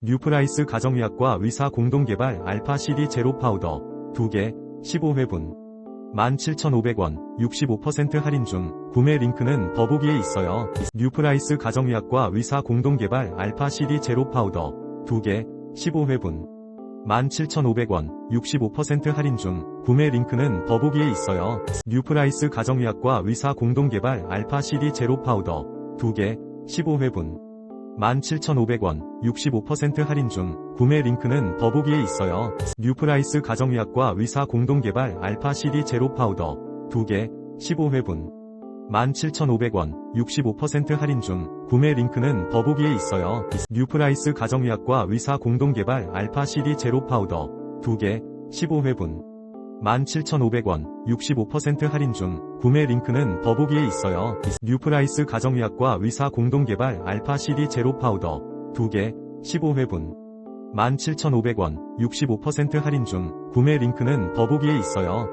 뉴프라이스 가정의학과 의사 공동개발 알파 CD 제로 파우더. 2개 15회분. 17,500원 65% 할인 중 구매 링크는 더보기에 있어요. 뉴프라이스 가정의학과 의사 공동개발 알파 CD 제로 파우더. 2개 15회분. 17,500원 65% 할인 중 구매 링크는 더보기에 있어요. 뉴프라이스 가정의학과 의사 공동개발 알파 CD 제로 파우더. 2개 15회분 17,500원 65% 할인 중 구매 링크는 더보기에 있어요. 뉴프라이스 가정의학과 의사 공동개발 알파 CD 제로 파우더 2개 15회분 17,500원 65% 할인 중 구매 링크는 더보기에 있어요. 뉴프라이스 가정의학과 의사 공동개발 알파 CD 제로 파우더 2개 15회분 17,500원 65% 할인 중 구매 링크는 더보기에 있어요. 뉴프라이스 가정의학과 의사 공동개발 알파 CD 제로 파우더 2개 15회분 17,500원 65% 할인 중 구매 링크는 더보기에 있어요.